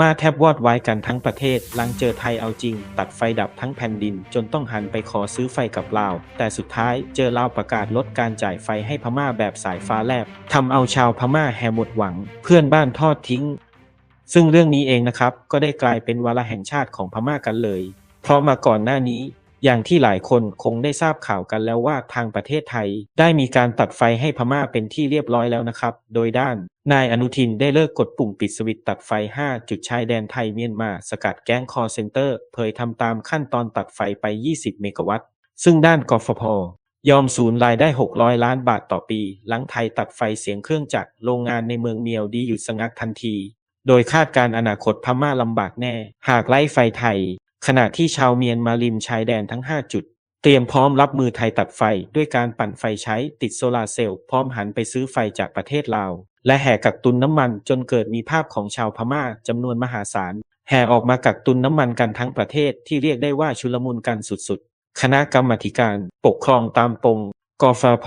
ม่าแทบวอดวายกันทั้งประเทศ หลังเจอไทยเอาจริง ตัดไฟดับทั้งแผ่นดิน จนต้องหันไปขอซื้อไฟกับลาว แต่สุดท้ายเจอลาวประกาศลดการจ่ายไฟให้พม่าแบบสายฟ้าแลบทำเอาชาวพม่าแห่หมดหวัง เพื่อนบ้านทอดทิ้ง ซึ่งเรื่องนี้เองนะครับ ก็ได้กลายเป็นวาระแห่งชาติของพม่ากันเลย เพราะมาก่อนหน้านี้ อย่างที่หลายคนคงได้ทราบข่าวกันแล้วว่าทางประเทศไทย ได้มีการตัดไฟให้พม่าเป็นที่เรียบร้อยแล้วนะครับ โดยด้าน นายอนุทินได้เลิกกดปุ่มปิดสวิตตัดไฟ 5 จุดชายแดนไทยเมียนมาสกัดแก๊งคอร์เซนเตอร์ เผยทำตามขั้นตอนตัดไฟไป 20 เมกะวัตต์ ซึ่งด้านกฟผยอมสูญรายได้ 600 ล้านบาทต่อปี หลังไทยตัดไฟเสียงเครื่องจักรโรงงานในเมืองเมียวดีหยุดสงักทันที โดยคาดการอนาคตพม่าลำบากแน่ หากไล่ไฟไทย ขณะที่ชาวเมียนมาริมชายแดนทั้ง 5 จุด เตรียมพร้อมรับมือไทยตัดไฟด้วยการปั่นไฟใช้ติดโซลาร์เซลล์พร้อมหันไปซื้อไฟจากประเทศลาว และแห่กักตุนน้ำมันจนเกิดมีภาพของชาวพม่าจำนวนมหาศาล แห่ออกมากักตุนน้ำมันกันทั้งประเทศที่เรียกได้ว่าชุลมุนกันสุดๆ คณะกรรมการปกครองตามปงกฟพ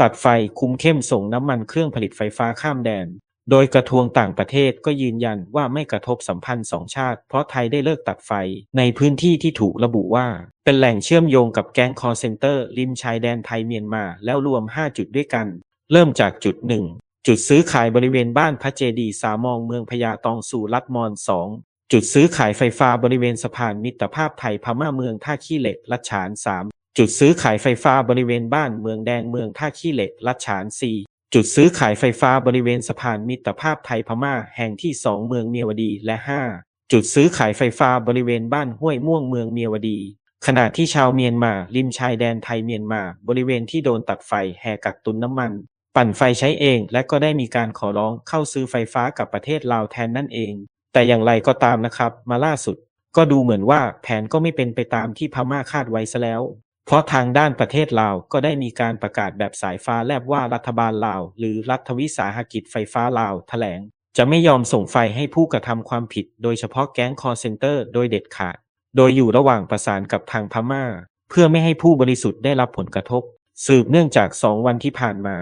ตัดไฟคุมเข้มส่งน้ำมันเครื่องผลิตไฟฟ้าข้ามแดน โดยกระทรวงต่างประเทศก็ยืนยันว่าไม่กระทบสัมพันธ์สองชาติ เพราะไทยได้เลิกตัดไฟในพื้นที่ที่ถูกระบุว่า เป็นแหล่งเชื่อมโยงกับแก๊งคอร์เซนเตอร์ริมชายแดนไทยเมียนมาแล้วรวม 5 จุดด้วยกัน เริ่มจากจุด 1 จุดซื้อขายบริเวณบ้านพระเจดีสามองเมืองพญาตองสู่รัฐมอน2จุดซื้อขายไฟฟ้าบริเวณสะพานมิตรภาพไทยพม่าเมืองท่าขี้เหล็กลัดฉาน 3 จุดซื้อขายไฟฟ้าบริเวณบ้านเมืองแดงเมืองท่าขี้เหล็กลัดฉาน 4 จุดซื้อขายไฟฟ้าบริเวณสะพานมิตรภาพไทยพม่าแห่งที่ 2 เมืองเมียวดีและ 5 จุดซื้อขายไฟฟ้าบริเวณบ้านห้วยม่วงเมืองเมียวดี ขณะที่ชาวเมียนมาริมชายแดนไทยเมียนมาบริเวณที่โดนตัดไฟแห่กักตุนน้ำมัน ปั่นไฟใช้เองและก็ได้มีการขอร้องเข้าซื้อไฟฟ้ากับประเทศลาวแทนนั่นเอง แต่อย่างไรก็ตามนะครับ มาล่าสุด ก็ดูเหมือนว่าแผนก็ไม่เป็นไปตามที่พม่าคาดไว้ซะแล้ว เพราะทางด้านประเทศลาวก็ได้มีการประกาศแบบสายฟ้าแลบว่ารัฐบาลลาว หรือรัฐวิสาหกิจไฟฟ้าลาวแถลง จะไม่ยอมส่งไฟให้ผู้กระทำความผิด โดยเฉพาะแก๊งคอร์เซนเตอร์โดยเด็ดขาด โดยอยู่ระหว่างประสานกับทางพม่า เพื่อไม่ให้ผู้บริสุทธิ์ได้รับผลกระทบ สืบเนื่องจาก2วันที่ผ่านมา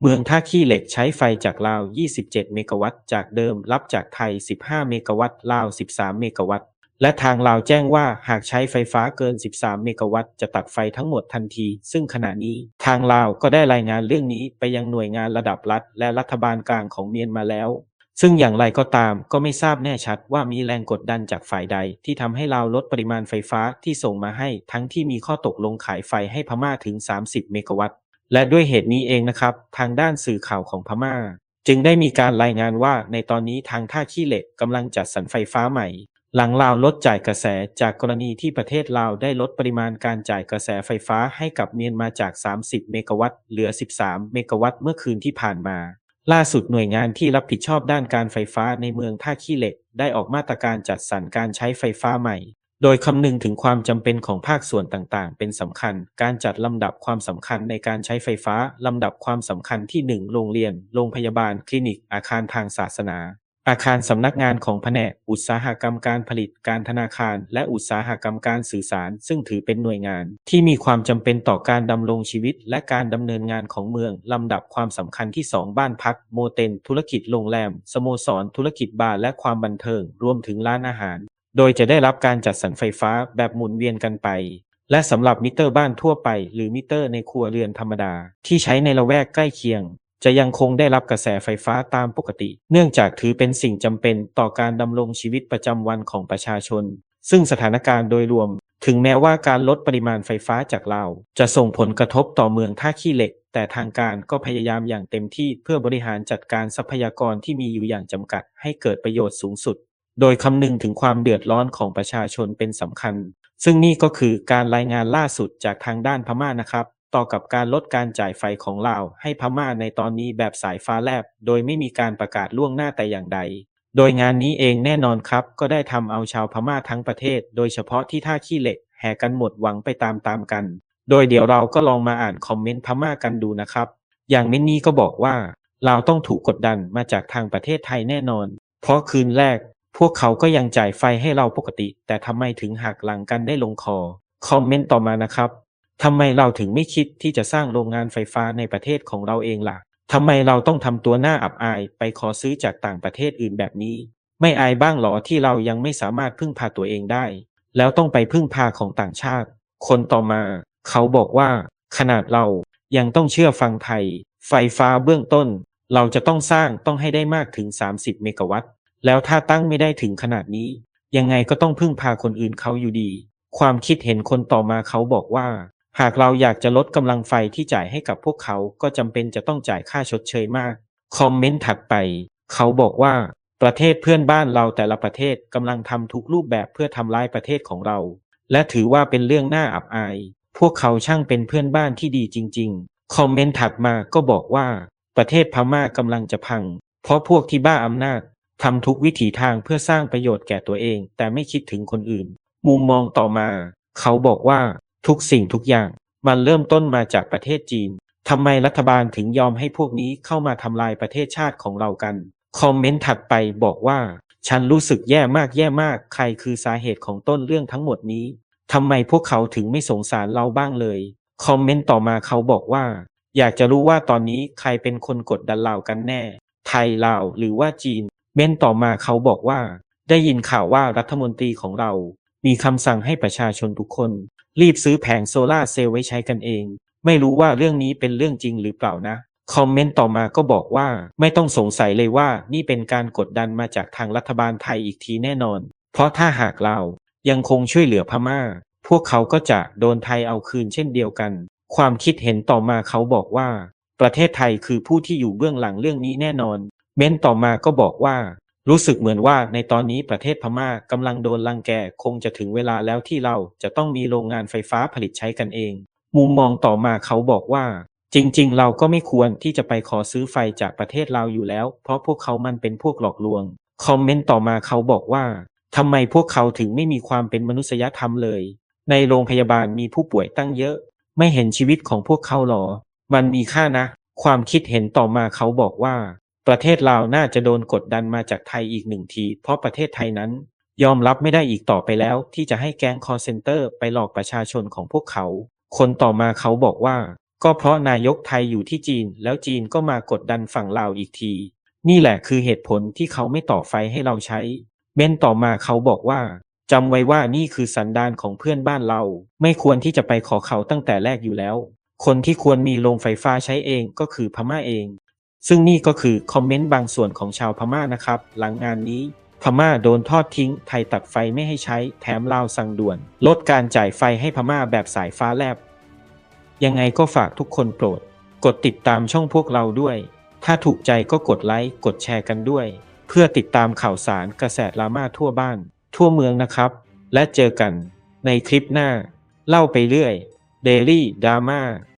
เมืองท่าขี้เหล็กใช้ไฟจากลาว 27 เมกะวัตต์จากเดิมรับจากไทย 15 เมกะวัตต์ลาว 13 เมกะวัตต์ และทางลาวแจ้งว่าหากใช้ไฟฟ้าเกิน 13 เมกะวัตต์จะตัดไฟทั้งหมดทันที ซึ่งขณะนี้ทางลาวก็ได้รายงานเรื่องนี้ไปยังหน่วยงานระดับรัฐ และรัฐบาลกลางของเมียนมาแล้ว ซึ่งอย่างไรก็ตามก็ไม่ทราบแน่ชัดว่ามีแรงกดดันจากฝ่ายใด ที่ทำให้ลาวลดปริมาณไฟฟ้าที่ส่งมาให้ ทั้งที่มีข้อตกลงขายไฟให้พม่าถึง 30 เมกะวัตต์ และด้วยเหตุนี้เองนะครับ ทางด้านสื่อข่าวของพม่า จึงได้มีการรายงานว่าในตอนนี้ทางท่าขี้เหล็กกำลังจัดสรรไฟฟ้าใหม่ หลังลาวลดจ่ายกระแสจากกรณีที่ประเทศลาวได้ลดปริมาณการจ่ายกระแสไฟฟ้าให้กับเมียนมาจาก 30 เมกะวัตต์เหลือ 13 เมกะวัตต์เมื่อคืนที่ผ่านมา ล่าสุดหน่วยงานที่รับผิดชอบด้านการไฟฟ้าในเมืองท่าขี้เหล็ก ได้ออกมาตรการจัดสรรการใช้ไฟฟ้าใหม่ โดยคำนึงถึงความจำเป็นของภาคส่วนต่างๆ เป็นสำคัญ การจัดลำดับความสำคัญในการใช้ไฟฟ้าลำดับความสำคัญที่ 1 โรงเรียน โรงพยาบาล คลินิก อาคารทางศาสนา อาคารสำนักงานของแผนกอุตสาหกรรมการผลิตการธนาคาร และอุตสาหกรรมการสื่อสาร ซึ่งถือเป็นหน่วยงาน ที่มีความจำเป็นต่อการดำรงชีวิต และการดำเนินงานของเมืองลำดับความสำคัญที่ 2 บ้านพัก โมเตนธุรกิจโรงแรม สโมสร ธุรกิจบาร์และความบันเทิง รวมถึงร้านอาหาร โดยจะได้รับการจัดสรรไฟฟ้าแบบหมุนเวียนกันไปและสำหรับมิเตอร์บ้านทั่วไป หรือมิเตอร์ในครัวเรือนธรรมดา ที่ใช้ในละแวกใกล้เคียง จะยังคงได้รับกระแสไฟฟ้าตามปกติ เนื่องจากถือเป็นสิ่งจำเป็นต่อการดำรงชีวิตประจำวันของประชาชน ซึ่งสถานการณ์โดยรวม ถึงแม้ว่าการลดปริมาณไฟฟ้าจากลาวจะส่งผลกระทบต่อเมืองท่าขี้เหล็ก แต่ทางการก็พยายามอย่างเต็มที่เพื่อบริหารจัดการทรัพยากรที่มีอยู่อย่างจำกัด ให้เกิดประโยชน์สูงสุด โดยคำนึงถึงความเดือดร้อนของประชาชนเป็นสำคัญ ซึ่งนี่ก็คือการรายงานล่าสุดจากทางด้านพม่านะครับ ต่อกับการลดการจ่ายไฟของลาวให้พม่าในตอนนี้แบบสายฟ้าแลบ โดยไม่มีการประกาศล่วงหน้าแต่อย่างใด โดยงานนี้เองแน่นอนครับ ก็ได้ทำเอาชาวพม่าทั้งประเทศ โดยเฉพาะที่ท่าขี้เหล็ก แห่กันหมดหวังไปตามๆกัน โดยเดี๋ยวเราก็ลองมาอ่านคอมเมนต์พม่ากันดูนะครับ อย่างเมนนี่ก็บอกว่าเราต้องถูกกดดันมาจากทางประเทศไทยแน่นอน เพราะคืนแรก พวกเขาก็ยังจ่ายไฟให้เราปกติ แต่ทำไมถึงหักหลังกันได้ลงคอ คอมเมนต์ต่อมานะครับ ทำไมเราถึงไม่คิดที่จะสร้างโรงงานไฟฟ้าในประเทศของเราเองล่ะทำไมเราต้องทำตัวหน้าอับอายไปขอซื้อจากต่างประเทศอื่นแบบนี้ ไม่อายบ้างหรอที่เรายังไม่สามารถพึ่งพาตัวเองได้ แล้วต้องไปพึ่งพาของต่างชาติ คนต่อมา เขาบอกว่า ขนาดเรายังต้องเชื่อฟังไทย ไฟฟ้าเบื้องต้น เราจะต้องสร้างต้องให้ได้มากถึง 30 เมกะวัตต์ แล้วถ้าตั้งไม่ได้ถึงขนาดนี้ ยังไงก็ต้องพึ่งพาคนอื่นเขาอยู่ดี ความคิดเห็นคนต่อมาเขาบอกว่า หากเราอยากจะลดกำลังไฟที่จ่ายให้กับพวกเขาก็จำเป็นจะต้องจ่ายค่าชดเชยมาก คอมเมนต์ถัดไป เขาบอกว่า ประเทศเพื่อนบ้านเราแต่ละประเทศกำลังทำทุกรูปแบบเพื่อทำร้ายประเทศของเรา และถือว่าเป็นเรื่องน่าอับอาย พวกเขาช่างเป็นเพื่อนบ้านที่ดีจริง ๆ คอมเมนต์ถัดมาก็บอกว่า ประเทศพม่ากำลังจะพัง เพราะพวกที่บ้าอำนาจทำทุกวิถีทางเพื่อสร้างประโยชน์แก่ตัวเอง แต่ไม่คิดถึงคนอื่น มุมมองต่อมา เขาบอกว่า ทุกสิ่งทุกอย่าง มันเริ่มต้นมาจากประเทศจีนทำไมรัฐบาลถึงยอมให้พวกนี้เข้ามาทำลายประเทศชาติของเรากัน คอมเมนต์ถัดไปบอกว่า ฉันรู้สึกแย่มากแย่มาก ใครคือสาเหตุของต้นเรื่องทั้งหมดนี้ทำไมพวกเขาถึงไม่สงสารเราบ้างเลย คอมเมนต์ต่อมาเขาบอกว่า อยากจะรู้ว่าตอนนี้ใครเป็นคนกดดันเรากันแน่ ไทยลาวหรือว่าจีน เม้นต่อมาเขาบอกว่า ได้ยินข่าวว่ารัฐมนตรีของเรา มีคำสั่งให้ประชาชนทุกคน รีบซื้อแผงโซลาเซลล์ไว้ใช้กันเอง ไม่รู้ว่าเรื่องนี้เป็นเรื่องจริงหรือเปล่านะ คอมเมนต์ต่อมาก็บอกว่าไม่ต้องสงสัยเลยว่านี่เป็นการกดดันมาจากทางรัฐบาลไทยอีกทีแน่นอน เพราะถ้าหากเรายังคงช่วยเหลือพม่า พวกเขาก็จะโดนไทยเอาคืนเช่นเดียวกัน ความคิดเห็นต่อมาเขาบอกว่า ประเทศไทยคือผู้ที่อยู่เบื้องหลังเรื่องนี้แน่นอน เม้นต่อมาก็บอกว่า รู้สึกเหมือนว่าในตอนนี้ประเทศพม่ากำลังโดนลังแกคงจะถึงเวลาแล้วที่เราจะต้องมีโรงงานไฟฟ้าผลิตใช้กันเอง มุมมองต่อมาเขาบอกว่า จริง ๆ เราก็ไม่ควรที่จะไปขอซื้อไฟจากประเทศเราอยู่แล้ว เพราะพวกเขามันเป็นพวกหลอกลวง คอมเมนต์ต่อมาเขาบอกว่าทำไมพวกเขาถึงไม่มีความเป็นมนุษยธรรมเลย ในโรงพยาบาลมีผู้ป่วยตั้งเยอะ ไม่เห็นชีวิตของพวกเขาหรอ มันมีค่านะ ความคิดเห็นต่อมาเขาบอกว่า ประเทศลาวน่าจะโดนกดดันมาจากไทยอีกหนึ่งที เพราะประเทศไทยนั้น ยอมรับไม่ได้อีกต่อไปแล้ว ที่จะให้แก๊งคอร์เซนเตอร์ไปหลอกประชาชนของพวกเขา คนต่อมาเขาบอกว่า ก็เพราะนายกไทยอยู่ที่จีน แล้วจีนก็มากดดันฝั่งลาวอีกที นี่แหละคือเหตุผลที่เขาไม่ต่อไฟให้เราใช้ เม้นต่อมาเขาบอกว่าจำไว้ว่านี่คือสันดานของเพื่อนบ้านเรา ไม่ควรที่จะไปขอเขาตั้งแต่แรกอยู่แล้ว คนที่ควรมีโรงไฟฟ้าใช้เองก็คือพม่าเอง ซึ่งนี่ก็คือคอมเมนต์บางส่วนของชาวพม่านะครับ หลังงานนี้พม่าโดนทอดทิ้ง ไทยตัดไฟไม่ให้ใช้แถมลาวสั่งด่วน ลดการจ่ายไฟให้พม่าแบบสายฟ้าแลบ ยังไงก็ฝากทุกคนโปรด กดติดตามช่องพวกเราด้วย ถ้าถูกใจก็กดไลค์กดแชร์กันด้วย เพื่อติดตามข่าวสารกระแสดราม่าทั่วบ้าน ทั่วเมืองนะครับ และเจอกันในคลิปหน้า เล่าไปเรื่อย Daily Drama